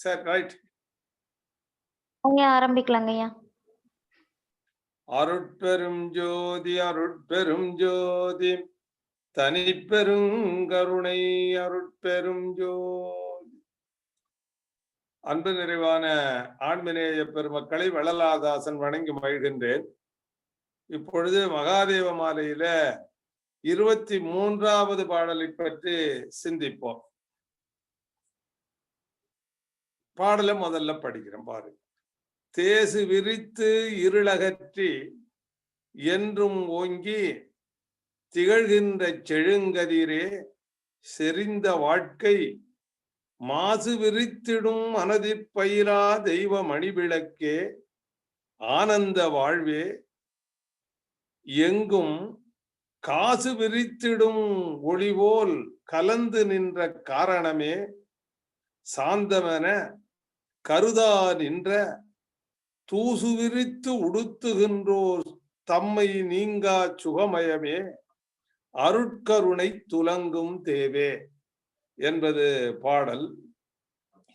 சரி ரைட் ஐயா ஆரம்பிக்கலாங்க ஐயா. அருட்பெரும் ஜோதி அருட்பெரும் ஜோதி. தனிப்பெருங்கருணை அருட்பெரும் ஜோதி. அன்பு நிறைவான ஆண்மநேய பெருமக்களை வள்ளலாதாசன் வணங்கி மகிழ்கின்றேன். இப்பொழுது மகாதேவ மாலையில இருபத்தி மூன்றாவது பாடலை பற்றி சிந்திப்போம். பாடலை முதல்ல படிக்கிறேன் பாருங்க. தேசு விரித்து இருளகற்றி என்றும் ஓங்கி திகழ்கின்ற செழுங்கதிரே செறிந்த வாழ்க்கை மாசு விரித்திடும் மனதிற் பயிரா தெய்வ மணிவிளக்கே ஆனந்த வாழ்வே எங்கும் காசு விரித்திடும் ஒளிவோல் கலந்து நின்ற காரணமே சாந்தமென கருதா நின்ற தூசு விரித்து உடுத்துகின்றோர் தம்மை நீங்கா சுகமயமே அருட்கருணை துலங்கும் தேவே என்பது பாடல்.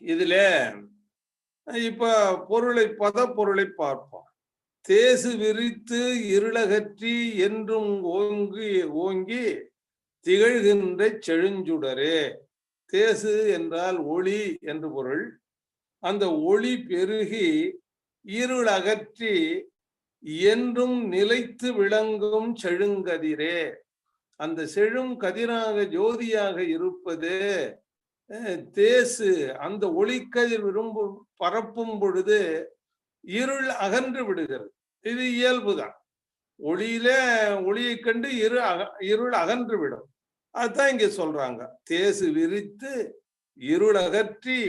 இதுல இப்ப பொருளை பத பொருளை பார்ப்போம். தேசு விரித்து இருளகற்றி என்றும் ஓங்கி ஓங்கி திகழ்கின்ற செழுஞ்சுடரே. தேசு என்றால் ஒளி என்று பொருள். அந்த ஒளி பெருகி இருள் அகற்றி என்றும் நிலைத்து விளங்கும் செழுங்கதிரே. அந்த செழும் கதிராக ஜோதியாக இருப்பது தேசு. அந்த ஒளிக்கதிர் விரும்பும் பரப்பும் பொழுது இருள் அகன்று விடுகிறது. இது இயல்புதான். ஒளியில ஒளியை கண்டு இரு அக இருள் அகன்று விடும். அதுதான் இங்க சொல்றாங்க. தேசு விரித்து இருள் அகற்றி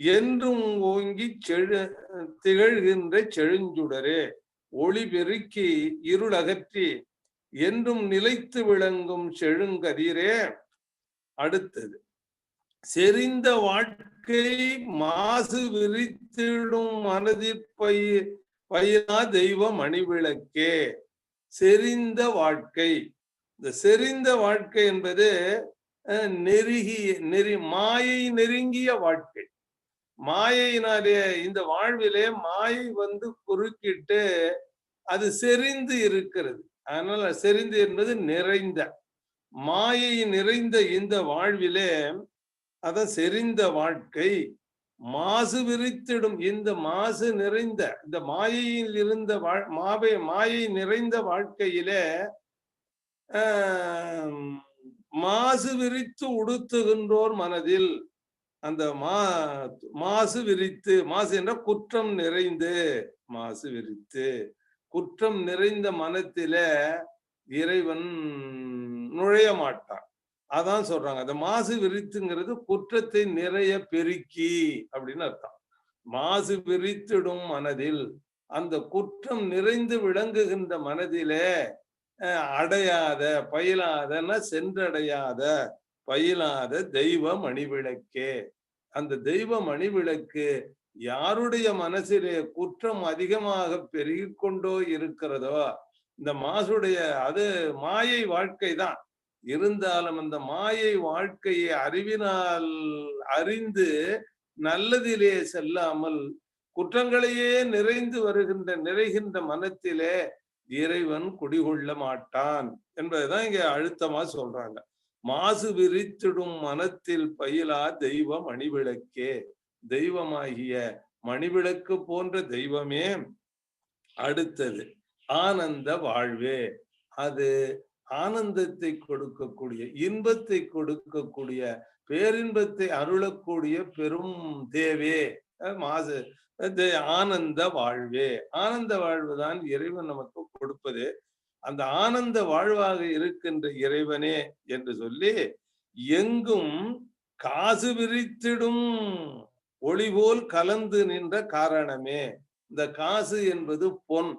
என்றும் ஓங்கி செழு திகழ்கின்ற செழுஞ்சுடரே ஒளி பெருக்கி இருள் அகற்றி என்றும் நிலைத்து விளங்கும் செழுங்கதிரே. அடுத்தது செறிந்த வாழ்க்கை மாசு விரித்திடும் மனதிற் பயிர் பயிரா தெய்வ மணிவிளக்கே செறிந்த வாழ்க்கை இந்த செறிந்த வாழ்க்கை என்பது நெருகிய நெறி மாயை நெருங்கிய வாழ்க்கை. மாயையினாலே இந்த வாழ்விலே மாயை வந்து குறுக்கிட்டு அது செறிந்து இருக்கிறது. அதனால செறிந்து என்பது நிறைந்த. மாயை நிறைந்த இந்த வாழ்விலே அத செறிந்த வாழ்க்கை மாசு விரித்திடும். இந்த மாசு நிறைந்த இந்த மாயையில் இருந்த வாழ் மாவை மாயை நிறைந்த வாழ்க்கையிலே ஆஹ், மாசு விரித்து உடுத்துகின்றோர் மனதில். அந்த மா மாசு விரித்து மாசு என்ற குற்றம் நிறைந்து மாசு விரித்து குற்றம் நிறைந்த மனத்தில இறைவன் நுழைய மாட்டான். அதான் சொல்றாங்க. அந்த மாசு விரித்துங்கிறது குற்றத்தை நிறைய பெருக்கி அப்படின்னு அர்த்தம். மாசு விரித்திடும் மனதில் அந்த குற்றம் நிறைந்து விளங்குகின்ற மனதிலே அஹ், அடையாத பயிலாதன்னா சென்றடையாத பயிலாத தெய்வ மணிவிளக்கே அந்த தெய்வ மணிவிளக்கு யாருடைய மனசிலே குற்றம் அதிகமாக பெருகி கொண்டோ இருக்கிறதோ இந்த மாசுடைய அது மாயை வாழ்க்கை தான். இருந்தாலும் அந்த மாயை வாழ்க்கையை அறிவினால் அறிந்து நல்லதிலே செல்லாமல் குற்றங்களையே நிறைந்து வருகின்ற நிறைகின்ற மனத்திலே இறைவன் குடிகொள்ள மாட்டான் என்பதுதான் இங்க அழுத்தமா சொல்றாங்க. மாசு விரித்திடும் மனத்தில் பயிலா தெய்வம் மணிவிளக்கே. தெய்வமாகிய மணிவிளக்கு போன்ற தெய்வமே அடுத்தது. ஆனந்த வாழ்வே. அது ஆனந்தத்தை கொடுக்கக்கூடிய இன்பத்தை கொடுக்கக்கூடிய பேரின்பத்தை அருளக்கூடிய பெரும் தேவே. மாசு தே- ஆனந்த வாழ்வே. ஆனந்த வாழ்வு தான் இறைவன் நமக்கு கொடுப்பது. அந்த ஆனந்த வாழ்வாக இருக்கின்ற இறைவனே என்று சொல்லி எங்கும் காசு விரித்திடும் ஒளி போல் கலந்து நின்ற காரணமே. இந்த காசு என்பது பொன்.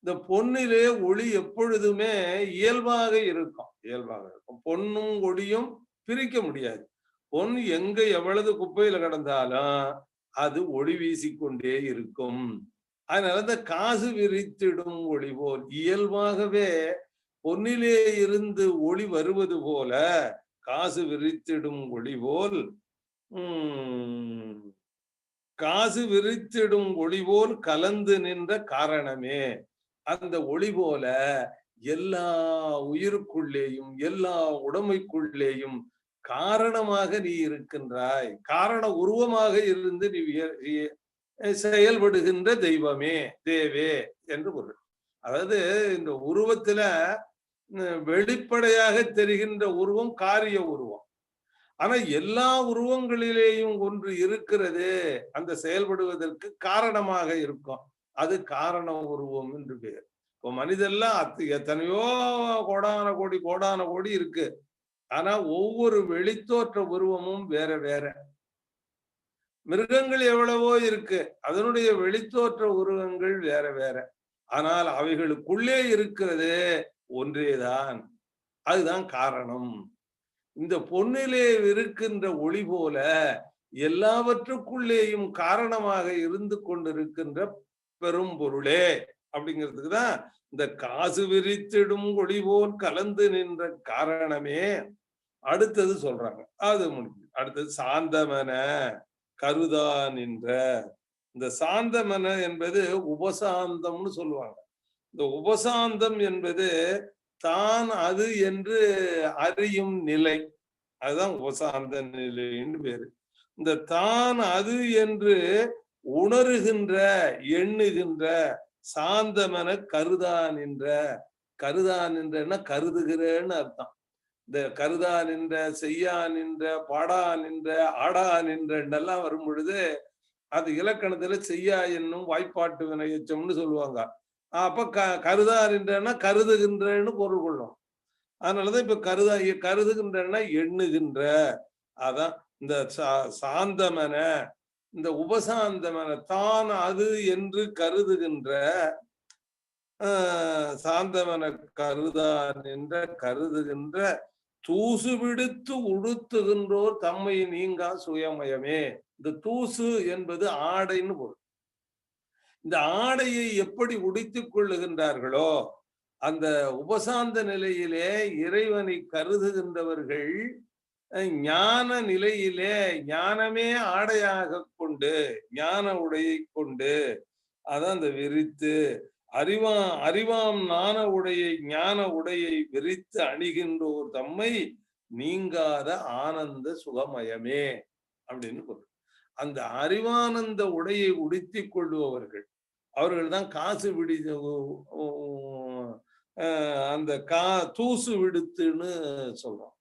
இந்த பொன்னிலே ஒளி எப்பொழுதுமே இயல்பாக இருக்கும். இயல்பாக இருக்கும். பொன்னும் ஒளியும் பிரிக்க முடியாது. பொன் எங்க எவ்வளவு குப்பையில கிடந்தாலும் அது ஒளி வீசிக்கொண்டே இருக்கும். அதனால இந்த காசு விரித்திடும் ஒளி போல் இயல்பாகவே பொன்னிலே இருந்து ஒளி வருவது போல காசு விரித்திடும் ஒளி போல் உம் காசு விரித்திடும் ஒளி போல் கலந்து நின்ற காரணமே. அந்த ஒளி போல எல்லா உயிருக்குள்ளேயும் எல்லா உடமைக்குள்ளேயும் காரணமாக நீ இருக்கின்றாய். காரண உருவமாக இருந்து நீ செயல்படுகின்ற தெய்வமே தேவே என்று பொருள். அதாவது இந்த உருவத்துல வெளிப்படையாக தெரிகின்ற உருவம் காரிய உருவம். ஆனா எல்லா உருவங்களிலேயும் ஒன்று இருக்கிறது அந்த செயல்படுவதற்கு காரணமாக இருக்கும். அது காரண உருவம் என்று பெயர். இப்போ மனிதெல்லாம் அத்து எத்தனையோ கோடான கோடி கோடான கோடி இருக்கு. ஆனா ஒவ்வொரு வெளித்தோற்ற உருவமும் வேற வேற. மிருகங்கள் எவ்வளவோ இருக்கு. அதனுடைய வெளித்தோற்ற உருவங்கள் வேற வேற. ஆனால் அவைகளுக்குள்ளே இருக்கிறது ஒன்றேதான். அதுதான் காரணம். இந்த பொன்னிலே இருக்கின்ற ஒளி போல எல்லாவற்றுக்குள்ளேயும் காரணமாக இருந்து கொண்டிருக்கின்ற பெரும் பொருளே அப்படிங்கிறதுக்கு தான் இந்த காசு விரித்திடும் ஒளி போல் கலந்து நின்ற காரணமே. அடுத்தது சொல்றாங்க. அது முடிஞ்சு. அடுத்தது சாந்தமன. கருதான் என்ற. இந்த சாந்தமன என்பது உபசாந்தம்னு சொல்லுவாங்க. இந்த உபசாந்தம் என்பது தான் அது என்று அறியும் நிலை. அதுதான் உபசாந்த நிலைன்னு பேரு. இந்த தான் அது என்று உணருகின்ற எண்ணுகின்ற சாந்தமன கருதான் என்ற. கருதான் என்றன்னா கருதுகிறேன்னு அர்த்தம். இந்த கருதா நின்ற செய்யா நின்ற பாடா நின்ற ஆடா நின்றெல்லாம் வரும் பொழுது அது இலக்கணத்துல செய்யா என்னும் வாய்ப்பாட்டு வினையச்சம்னு சொல்லுவாங்க. அப்ப க கருதா நின்றன்னா கருதுகின்றன்னு பொருள் கொள்ளும். அதனாலதான் இப்ப கருதா கருதுகின்றன்னா எண்ணுகின்ற. அதான் இந்த சா- சாந்தமன இந்த உபசாந்தமன தான் அது என்று கருதுகின்ற ஆஹ் சாந்தமன கருதா என்ற கருதுகின்ற தூசு விடுத்து உடுத்துகின்றோர் தம்மை நீங்கா சுயமயமே. இந்த தூசு என்பது ஆடைன்னு பொருள். இந்த ஆடையை எப்படி உடைத்துக் கொள்ளுகின்றார்களோ அந்த உபசாந்த நிலையிலே இறைவனை கருதுகின்றவர்கள் ஞான நிலையிலே ஞானமே ஆடையாக கொண்டு ஞான உடையை கொண்டு அதான் அந்த விரித்து அறிவா அறிவாம் ஞான உடையை ஞான உடையை விரித்து அணிகின்றோர் தம்மை நீங்காத ஆனந்த சுகமயமே அப்படின்னு பொருள். அந்த அறிவானந்த உடையை உடுத்தி கொள்பவர்கள் அவர்கள் தான் காசு விடி அந்த கா தூசு விடுத்துன்னு சொல்றோம்.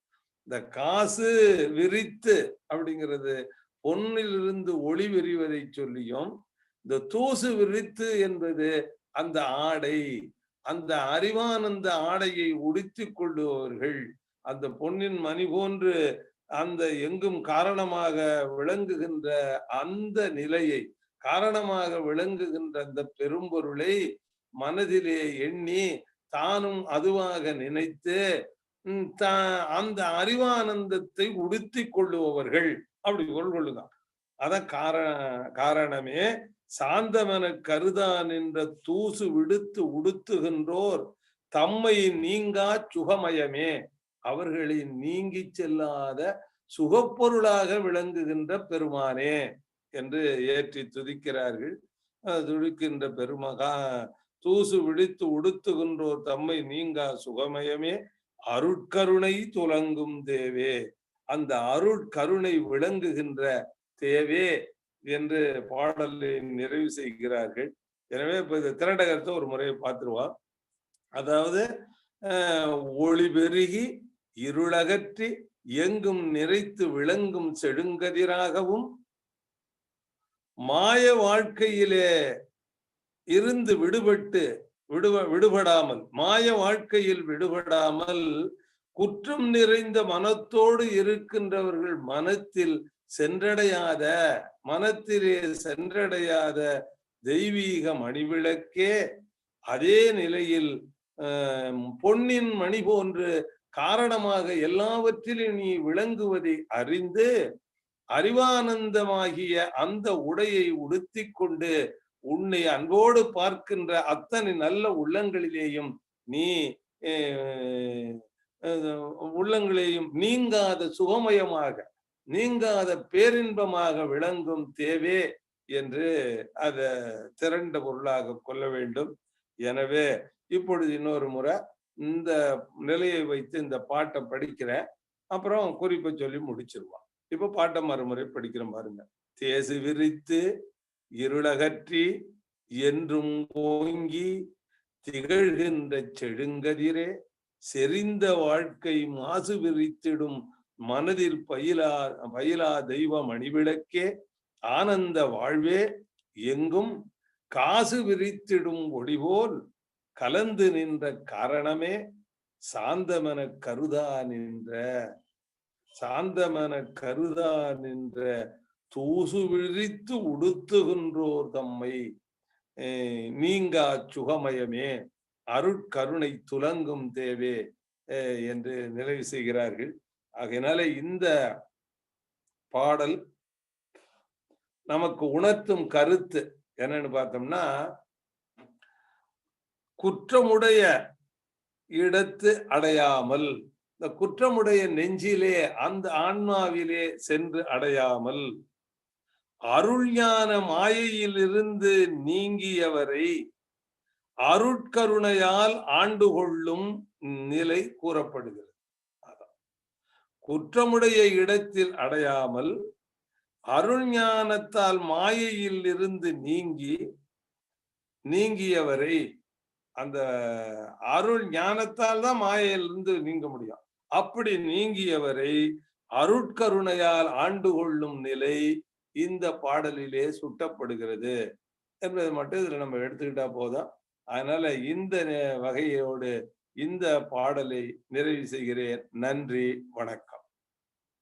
இந்த காசு விரித்து அப்படிங்கிறது பொன்னிலிருந்து ஒளி விரிவதை சொல்லியும் இந்த தூசு விரித்து என்பது அந்த ஆடை அந்த அறிவானந்த ஆடையை உடுத்திக் கொள்ளுபவர்கள் அந்த பொன்னின் மணி போன்று அந்த எங்கும் காரணமாக விளங்குகின்ற அந்த நிலையை காரணமாக விளங்குகின்ற அந்த பெரும்பொருளை மனதிலே எண்ணி தானும் அதுவாக நினைத்து தா- அந்த அறிவானந்தத்தை உடுத்திக் கொள்ளுபவர்கள் அப்படி கொள்கொள்ளுதான். அத கார காரணமே சாந்தமன கருதான் என்ற தூசு விடுத்து உடுத்துகின்றோர் தம்மை நீங்கா சுகமயமே. அவர்களை நீங்கி செல்லாத சுகப்பொருளாக விளங்குகின்ற பெருமானே என்று ஏற்றி துதிக்கிறார்கள். துடிக்கின்ற பெருமகா தூசு விடுத்து உடுத்துகின்றோர் தம்மை நீங்கா சுகமயமே. அருட்கருணை துலங்கும் தேவே. அந்த அருட்கருணை விளங்குகின்ற தேவே. என்று பாடலை நிறைவு செய்கிறார்கள். எனவே இப்ப இந்த திரண்டகத்தை ஒரு முறையை பார்த்துருவோம். அதாவது ஒளி பெருகி இருளகற்றி எங்கும் நிறைத்து விளங்கும் செடுங்கதிராகவும் மாய வாழ்க்கையிலே இருந்து விடுபட்டு விடுப விடுபடாமல் மாய வாழ்க்கையில் விடுபடாமல் குற்றம் நிறைந்த மனத்தோடு இருக்கின்றவர்கள் மனத்தில் சென்றடையாத மனத்திலே சென்றடையாத தெய்வீக மணிவிளக்கே அதே நிலையில் ஆஹ், பொன்னின் மணி போன்று காரணமாக எல்லாவற்றிலும் நீ விளங்குவதை அறிந்து அறிவானந்தமாகிய அந்த உடையை உடுத்திக் கொண்டு உன்னை அன்போடு பார்க்கின்ற அத்தனை நல்ல உள்ளங்களிலேயும் நீ அஹ், உள்ளங்களையும் நீங்காத சுகமயமாக நீங்காத பேரின்பமாக விளங்கும் தேவே என்று அதை திரண்ட பொருளாக கொள்ள வேண்டும். எனவே இப்பொழுது இன்னொரு முறை இந்த நிலையை வைத்து இந்த பாட்டை படிக்கிறேன். அப்புறம் குறிப்பை சொல்லி முடிச்சிருவான் இப்ப பாட்டை மறுமுறை படிக்கிறேன் பாருங்க. தேசு விரித்து இருளகற்றி என்றும் ஓங்கி திகழ்கின்ற செழுங்கதிரே செறிந்த வாழ்க்கை மாசு விரித்திடும் மனதில் பயிலா பயிலா தெய்வ மணிவிளக்கே ஆனந்த வாழ்வே எங்கும் காசு விரித்திடும் ஒளிபோல் கலந்து நின்ற காரணமே சாந்தமன கருதா நின்ற சாந்தமன கருதா நின்ற தூசு விழித்து உடுத்துகின்றோர் தம்மை நீங்கா சுகமயமே அருட்கருணை துலங்கும் தேவே அஹ், என்று நிறைவு செய்கிறார்கள். ஆகையினால இந்த பாடல் நமக்கு உணர்த்தும் கருத்து என்னன்னு பார்த்தோம்னா குற்றமுடைய இடத்து அடையாமல் இந்த குற்றமுடைய நெஞ்சிலே அந்த ஆன்மாவிலே சென்று அடையாமல் அருள்ஞான மாயையிலிருந்து நீங்கியவரை அருட்கருணையால் ஆண்டு கொள்ளும் நிலை கூறப்படுகிறது. குற்றமுடைய இடத்தில் அடையாமல் அருள் ஞானத்தால் மாயையில் இருந்து நீங்கி நீங்கியவரை அந்த அருள் ஞானத்தால் தான் மாயையிலிருந்து நீங்க முடியும். அப்படி நீங்கியவரை அருட்கருணையால் ஆண்டு கொள்ளும் நிலை இந்த பாடலிலே சுட்டப்படுகிறது. என்பதை மட்டும் இதுல நம்ம எடுத்துக்கிட்டா போதும். அதனால இந்த நே- வகையோடு இந்த பாடலை நிறைவு செய்கிறேன். நன்றி வணக்கம்.